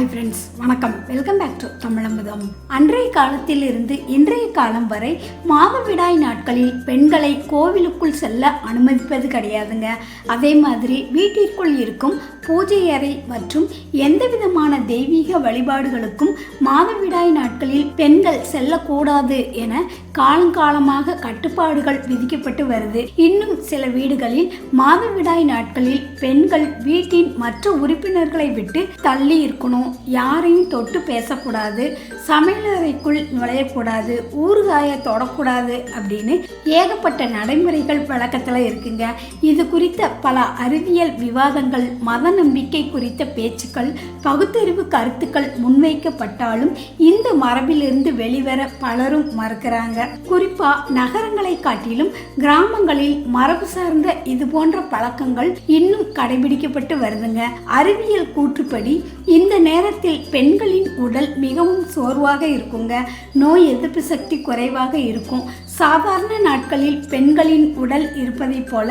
Hi friends வணக்கம். Welcome back to தமிழம்புதம் அன்றைய காலத்தில் இருந்து இன்றைய காலம் வரை மாதவிடாய் நாட்களில் பெண்களை கோவிலுக்குள் செல்ல அனுமதிப்பது கிடையாதுங்க. அதே மாதிரி வீட்டிற்குள் இருக்கும் பூஜை அறை மற்றும் எந்த விதமான தெய்வீக வழிபாடுகளுக்கும் மாதவிடாய் நாட்களில் பெண்கள் செல்லக்கூடாது என காலங்காலமாக கட்டுப்பாடுகள் விதிக்கப்பட்டு வருது. இன்னும் சில வீடுகளில் மாதவிடாய் நாட்களில் பெண்கள் வீட்டின் மற்ற உறுப்பினர்களை விட்டு தள்ளி இருக்கணும். யாரையும் தொட்டு பேசக்கூடாது. சமையலறைக்குள் நுழையக்கூடாது. ஊறுகாய தொடக்கூடாது அப்படின்னு ஏகப்பட்ட நடைமுறைகள் வழக்கத்தில் இருக்குங்க. இது குறித்த பல அறிவியல் விவாதங்கள் மத நம்பிக்கை குறித்த பேச்சுக்கள் பகுத்தறிவு கருத்துக்கள் முன்வைக்கப்பட்டாலும் இந்த மரபிலிருந்து வெளிவர பலரும் மறுக்கிறாங்க. குறிப்பா நகரங்களை காட்டிலும் கிராமங்களில் மரபு சார்ந்த இது போன்ற பழக்கங்கள் இன்னும் கடைபிடிக்கப்பட்டு வருதுங்க. அறிவியல் கூற்றுப்படி இந்த நேரத்தில் பெண்களின் உடல் மிகவும் சோர்வாக இருக்குங்க. நோய் எதிர்ப்பு சக்தி குறைவாக இருக்கும். சாதாரண நாட்களில் பெண்களின் உடல் இருப்பதைப் போல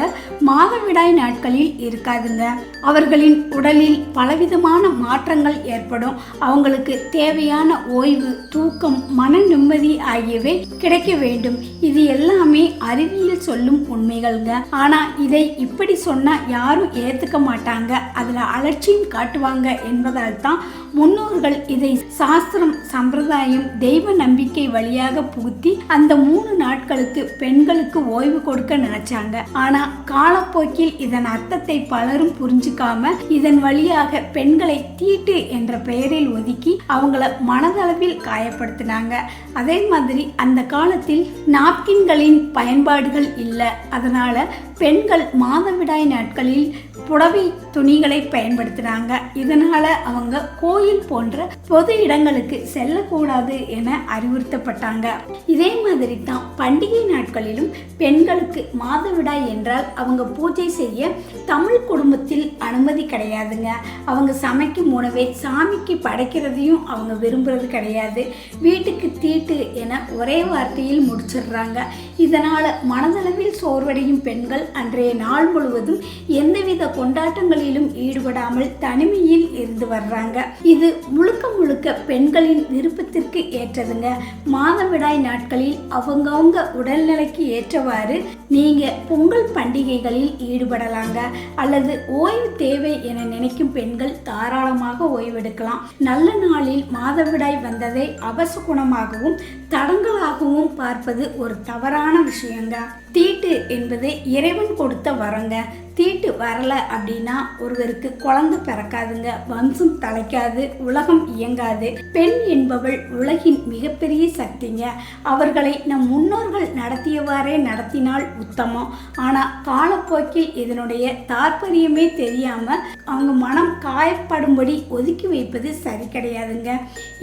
மாதவிடாய் நாட்களில் இருக்காதுங்க. அவர்களின் உடலில் பலவிதமான மாற்றங்கள் ஏற்படும். அவங்களுக்கு தேவையான ஓய்வு தூக்கம் மன நிம்மதி ஆகியவை கிடைக்க வேண்டும். இது எல்லாமே அறிவியல் சொல்லும் உண்மைகள்ங்க. ஆனா இதை இப்படி சொன்னா யாரும் ஏத்துக்க மாட்டாங்க. அதுல அலட்சியம் காட்டுவாங்க என்பதால் தான் முன்னோர்கள் இதை சாஸ்திரம் சம்பிரதாயம் தெய்வ நம்பிக்கை வழியாக புகுத்தி அந்த மூணு நாட்கள் நாட்களுக்கு பெண்களுக்கு ஓய்வு கொடுக்க நினைச்சாங்க. ஆனா காலப்போக்கில் இதன் அர்த்தத்தை பலரும் புரிஞ்சுக்காம இதன் வழியாக பெண்களை தீட்டு என்ற பெயரில் ஒதுக்கி அவங்கள மனதளவில் காயப்படுத்தினாங்க. அதே மாதிரி அந்த காலத்தில் நாப்கின்களின் பயன்பாடுகள் இல்லை. அதனால பெண்கள் மாதவிடாய் நாட்களில் புடவை துணிகளை பயன்படுத்தினாங்க. இதனால அவங்க கோயில் போன்ற பொது இடங்களுக்கு செல்லக்கூடாது என அறிவுறுத்தப்பட்டாங்க. இதே மாதிரி தான் பண்டிகை நாட்களிலும் பெண்களுக்கு மாதவிடாய் என்றால் அவங்க பூஜை செய்ய தமிழ் குடும்பத்தில் அனுமதி கிடையாதுங்க. அவங்க சமைக்கும் உணவை சாமிக்கு படைக்கிறதையும் அவங்க விரும்புறது கிடையாது. வீட்டுக்கு தீட்டு என ஒரே வார்த்தையில் முடிச்சிடுறாங்க. இதனால மனதளவில் சோர்வடையும் பெண்கள் அன்றைய நாள் முழுவதும் எந்தவித கொண்டாட்டங்களிலும் ஈடுபடாமல் தனிமையில் இருந்து வர்றாங்க. இது முழுக்க முழுக்க பெண்களின் விருப்பத்திற்கு ஏற்றதுங்க. மாதவிடாய் நாட்களில் அவங்கவுங்க உடல்நிலைக்கு ஏற்றவாறு நீங்க பொங்கல் பண்டிகைகளில் ஈடுபடலாங்க. அல்லது ஓய்வு தேவை என நினைக்கும் பெண்கள் தாராளமாக ஓய்வெடுக்கலாம். நல்ல நாளில் மாதவிடாய் வந்ததை அபசகுணமாகவும் தடங்களாகவும் பார்ப்பது ஒரு தவறான விஷயங்க. தீட்டு என்பது இறைவன் கொடுத்த வரங்க. தீட்டு வரலை அப்படின்னா ஒருவருக்கு குழந்தை பிறக்காதுங்க. வம்சம் தலைக்காது உலகம் இயங்காது. பெண் என்பவள் உலகின் மிகப்பெரிய சக்திங்க. அவர்களை நம் முன்னோர்கள் நடத்தியவாறே நடத்தினால் உத்தமம். ஆனால் காலப்போக்கில் இதனுடைய தாற்பயமே தெரியாமல் அவங்க மனம் காயப்படும்படி ஒதுக்கி வைப்பது சரி கிடையாதுங்க.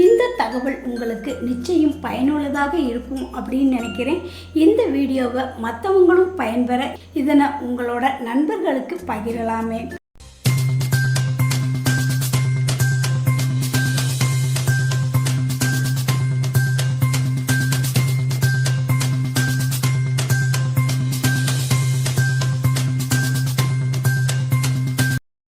இந்த தகவல் உங்களுக்கு நிச்சயம் பயனுள்ளதாக இருக்கும் அப்படின்னு நினைக்கிறேன். இந்த வீடியோவை மற்றவங்களும் பயன்பெற இதனை உங்களோட நண்பர்களுக்கு பகிரலாமே.